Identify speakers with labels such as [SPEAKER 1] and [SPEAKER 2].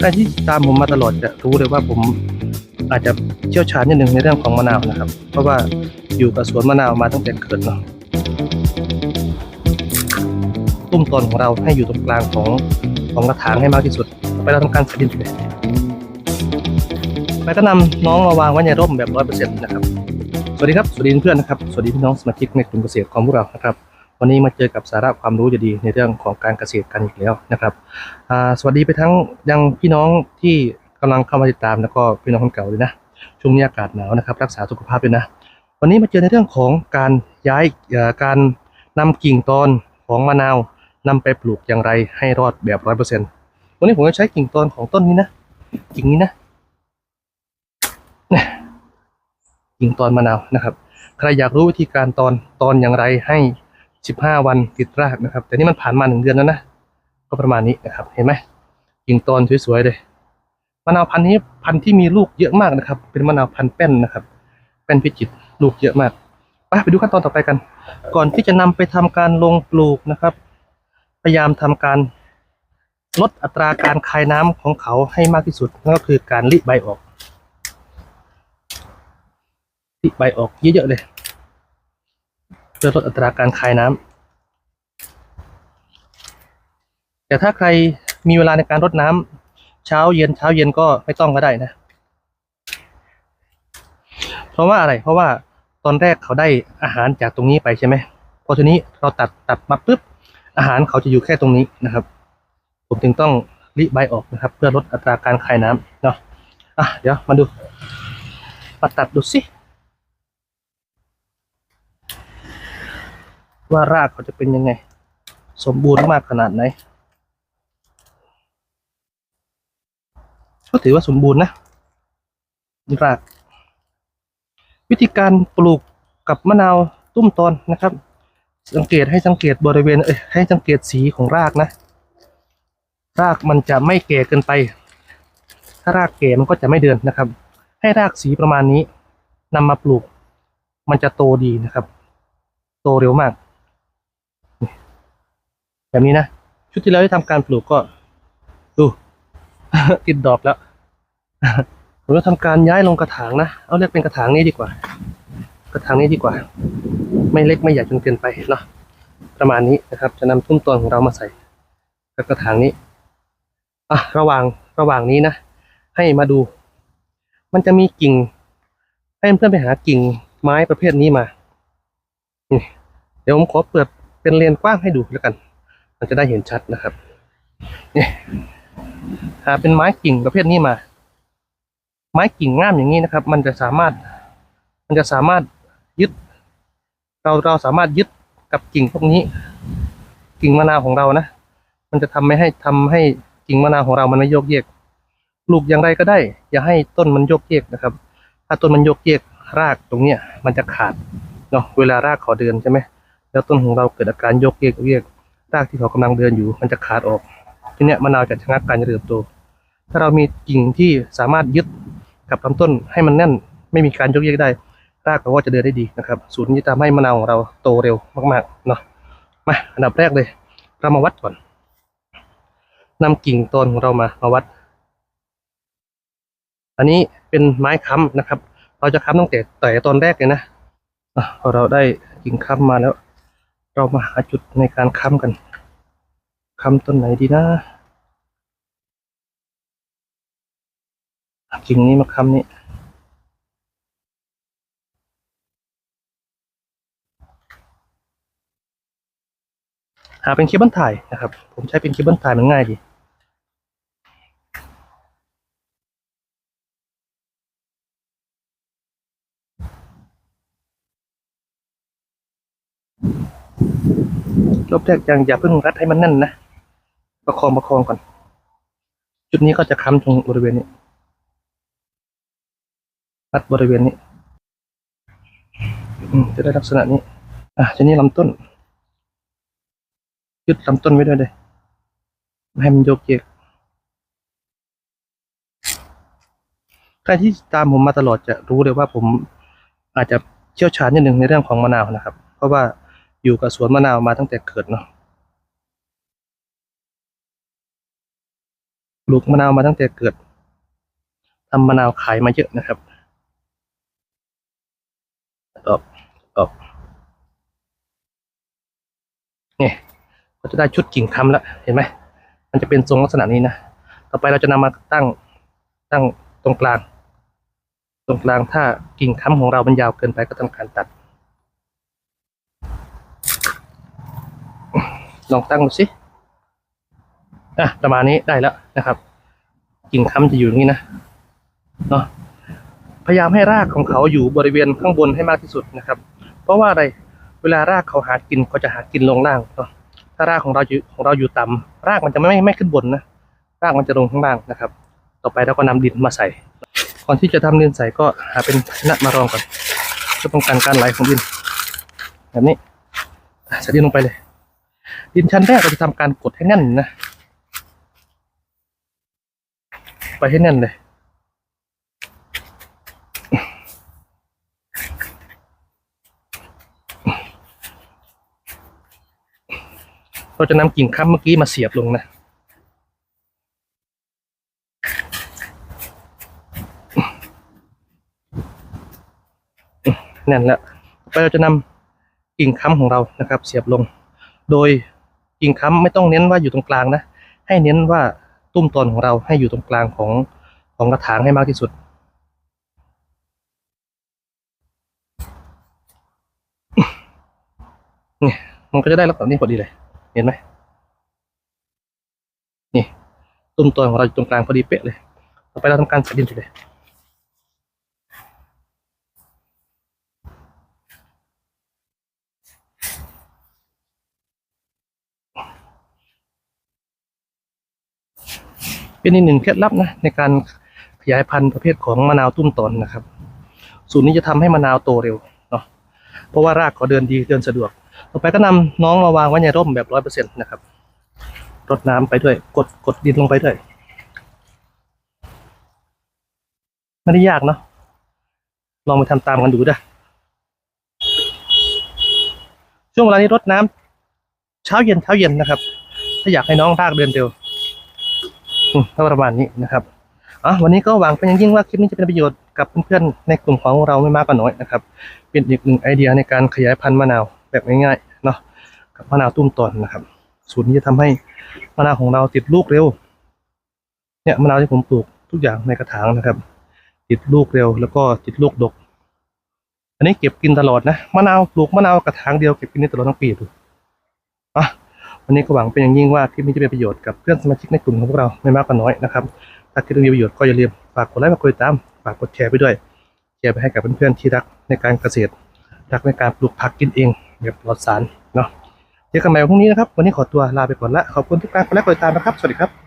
[SPEAKER 1] ใครที่ตามผมมาตลอดจะรู้เลยว่าผมอาจจะเชี่ยวชาญนิดนึงในเรื่องของมะนาวนะครับ เพราะว่าอยู่กับสวนมะนาวมาตั้งแต่เกิดเนาะตุ้มต้นของเราให้อยู่ตรงกลางของของกระถางให้มากที่สุดไปเราทำการใส่ดินเลยไปก็นำน้องมาวางไว้ในร่มแบบร้อยเปอร์เซ็นต์นะครับ สวัสดีครับ สวัสดีเพื่อนนะครับ สวัสดีพี่น้องสมาชิกในกลุ่มเกษตรของพวกเรานะครับ วันนี้มาเจอกับสาระความรู้ดีๆในเรื่องของการเกษตรกันอีกแล้วนะครับสวัสดีไปทั้งยังพี่น้องที่กำลังเข้ามาติดตามแล้วก็พี่น้องคนเก่าด้วยนะช่วงนี้อากาศหนาวนะครับ รักษาสุขภาพด้วยนะ วันนี้มาเจอในเรื่องของการย้ายการนำกิ่งตอนของมะนาวนำไปปลูกอย่างไรให้รอดแบบร้อยเปอร์เซ็นต์วันนี้ผมจะใช้กิ่งตอนของต้นนี้นะกิ่งนี้นะกิ่งตอนมะนาวนะครับ ใครอยากรู้วิธีการตอนตอนอย่างไรให้ สิบห้าวันติดรากนะครับ แต่นี่มันผ่านมาหนึ่งเดือนแล้วนะก็ประมาณนี้นะครับ เห็นไหมกิ่งตอนสวยๆเลยมะนาวพันธุ์นี้พันธุ์ที่มีลูกเยอะมากนะครับ เป็นมะนาวพันธุ์แป้นนะครับ แป้นพิจิตรลูกเยอะมากไปไปดูขั้นตอนต่อไปกัน ก่อนที่จะนำไปทำการลงปลูกนะครับ พยายามทำการลดอัตราการคายน้ำของเขาให้มากที่สุดนั่นก็คือการริใบออกริใบออกเยอะๆเลย เพื่อลดอัตราการคายน้ำแต่ถ้าใครมีเวลาในการรดน้ำเช้าเย็นเช้าเย็นก็ไม่ต้องก็ได้นะ เพราะว่าอะไร เพราะว่าตอนแรกเขาได้อาหารจากตรงนี้ไปใช่ไหมพอทีนี้เราตัดตัดมาปุ๊บอาหารเขาจะอยู่แค่ตรงนี้นะครับ ผมจึงต้องริใบออกนะครับ เพื่อลดอัตราการคายน้ำเนาะอะเดี๋ยวมาดูมาตัดดูสิ ว่ารากเขาจะเป็นยังไง สมบูรณ์มากขนาดไหนก็ถือว่าสมบูรณ์นะราก วิธีการปลูกกับมะนาวตุ้มตอนนะครับ สังเกตให้สังเกตบริเวณเอ้ยให้สังเกตสีของรากนะ รากมันจะไม่แก่เกินไป ถ้ารากแก่มันก็จะไม่เดินนะครับ ให้รากสีประมาณนี้นำมาปลูก มันจะโตดีนะครับ โตเร็วมาก แบบนี้นะ ชุดที่แล้วที่ทำการปลูกก็ ดู ติดดอกแล้วผมจะทำการย้ายลงกระถางนะ เอาเรียกเป็นกระถางนี้ดีกว่า กระถางนี้ดีกว่า ไม่เล็กไม่ใหญ่จนเกินไปเนาะ ประมาณนี้นะครับ จะนำทุ่มต้นของเรามาใส่กับกระถางนี้ อะ ระหว่างระหว่างนี้นะ ให้มาดู มันจะมีกิ่ง ให้เพื่อนไปหากิ่งไม้ประเภทนี้มา เดี๋ยวผมขอเปิดเป็นเลนกว้างให้ดูแล้วกัน มันจะได้เห็นชัดนะครับนี่หาเป็นไม้กิ่งประเภทนี้มา ไม้กิ่งง่ามอย่างนี้นะครับ มันจะสามารถ มันจะสามารถยึด เราเราสามารถยึดกับกิ่งพวกนี้ กิ่งมะนาวของเรานะ มันจะทำไม่ให้ทำให้กิ่งมะนาวของเรามันไม่โยกเยกปลูกอย่างไรก็ได้ อย่าให้ต้นมันโยกเยกนะครับ ถ้าต้นมันโยกเยกรากตรงเนี้ย มันจะขาดเนาะเวลารากขาเดินใช่ไหมแล้วต้นของเราเกิดอาการโยกเยกโยกเยก รากที่เขากำลังเดินอยู่มันจะขาดออก ทีเนี้ยมะนาวจะชะงักการเจริญเติบโต ถ้าเรามีกิ่งที่สามารถยึดกับลำต้นให้มันแน่น ไม่มีการยกเยกได้ รากเขาก็จะเดินได้ดีนะครับสูตรนี้จะทำให้มะนาวของเราโตเร็วมากๆเนาะมาอันดับแรกเลยเรามาวัดก่อนนำกิ่งต้นของเรามามาวัด อันนี้เป็นไม้ค้ำนะครับ เราจะค้ำตั้งแต่แต่ตอนแรกเลยนะะพอเราได้กิ่งค้ำมาแล้ว เรามาหาจุดในการค้ำกัน ค้ำต้นไหนดีนะ กิ่งนี้มาค้ำนี่หาเป็นเคเบิลถ่ายนะครับ ผมใช้เป็นเคเบิลถ่ายมันง่ายดี รอบแรกยังอย่าเพิ่งรัดให้มันแน่นนะประคองประคองก่อน จุดนี้ก็จะค้ำตรงบริเวณนี้รัดบริเวณนี้จะได้ลักษณะนี้ อะทีนี้ลำต้น ยึดลำต้นไว้ด้วยเลยให้มันโยกเยกใครที่ตามผมมาตลอดจะรู้เลยว่าผมอาจจะเชี่ยวชาญนิดหนึ่งในเรื่องของมะนาวนะครับ เพราะว่า อยู่กับสวนมะนาวมาตั้งแต่เกิดเนาะปลูกมะนาวมาตั้งแต่เกิดทำมะนาวขายมาเยอะนะครับออกออกนี่ก็จะได้ชุดกิ่งคำแล้วเห็นไหมมันจะเป็นทรงลักษณะนี้นะต่อไปเราจะนำมาตั้งตั้งตรงกลาง ตรงกลางถ้ากิ่งค้ำของเรามันยาวเกินไปก็ทำการตัด ลองตั้งดูสิอะประมาณนี้ได้แล้วนะครับกิ่งค้ำจะอยู่อย่างนี้นะเนาะพยายามให้รากของเขาอยู่บริเวณข้างบนให้มากที่สุดนะครับ เพราะว่าอะไรเวลารากเขาหากินเขาจะหากินลงล่างเนาะถ้ารากของเราอยู่ของเราอยู่ต่ำรากมันจะไม่ไม่ขึ้นบนนะรากมันจะลงข้างล่างนะครับ ต่อไปเราก็นำดินมาใส่ ก่อนที่จะทำดินใส่ก็หาเป็นภาชนะมารองก่อนเพื่อป้องกันการไหลของดินแบบนี้อะใส่ดินลงไปเลย ดินชั้นแรกเราจะทำการกดให้แน่นนะ ไปให้แน่นเลย เราจะนำกิ่งค้ำเมื่อกี้มาเสียบลงนะแน่นแล้ว ไปเราจะนำกิ่งค้ำของเรานะครับ เสียบลง โดยกิ่งค้ำไม่ต้องเน้นว่าอยู่ตรงกลางนะ ให้เน้นว่าตุ้มตอนของเราให้อยู่ตรงกลางของของกระถางให้มากที่สุด นี่มันก็จะได้ลักษณะนี้พอดีเลย เห็นไหมนี่ตุ้มตอนของเราอยู่ตรงกลางพอดีเป๊ะเลย ต่อไปเราทำการใส่ดินเลย เป็นอีกหนึ่งเคล็ดลับนะในการขยายพันธุ์ประเภทของมะนาวตุ้มตอนนะครับ สูตรนี้จะทำให้มะนาวโตเร็วเนาะเพราะว่ารากเขาเดินดีเดินสะดวก ต่อไปก็นำน้องมาวางไว้ในร่มแบบร้อยเปอร์เซ็นต์นะครับรดน้ำไปด้วยกดกดดินลงไปด้วยไม่ได้ยากเนาะลองไปทำตามกันดูนะช่วงเวลานี้รดน้ำเช้าเย็นเช้าเย็นนะครับ ถ้าอยากให้น้องรากเดินเร็ว อืมก็ประมาณนี้นะครับอะวันนี้ก็หวังเป็นอย่างยิ่งว่าคลิปนี้จะเป็นประโยชน์กับเพื่อนๆในกลุ่มของเราไม่มากก็น้อยนะครับ เป็นอีกหนึ่งไอเดียในการขยายพันธุ์มะนาวแบบง่ายๆเนาะกับมะนาวตุ้มตอนนะครับ สูตรนี้จะทำให้มะนาวของเราติดลูกเร็ว เนี่ยมะนาวที่ผมปลูกทุกอย่างในกระถางนะครับ ติดลูกเร็วแล้วก็ติดลูกดก อันนี้เก็บกินตลอดนะมะนาวปลูกมะนาวกระถางเดียวเก็บกินได้ตลอดทั้งปีดู วันนี้ก็หวังเป็นอย่างยิ่งว่าคลิปนี้จะเป็นประโยชน์กับเพื่อนสมาชิกในกลุ่มของพวกเราไม่มากก็น้อยนะครับ ถ้าคลิปนี้มีประโยชน์ก็อย่าลืมฝากกดไลค์ฝากกดติดตามฝากกดแชร์ไปด้วยแชร์ไปให้กับเพื่อนๆที่รักในการเกษตร รักในการปลูกผักกินเองแบบปลอดสารเนาะเจอกันใหม่วันพรุ่งนี้นะครับ วันนี้ขอตัวลาไปก่อนละขอบคุณทุกการกดไลค์กดติดตามนะครับ สวัสดีครับ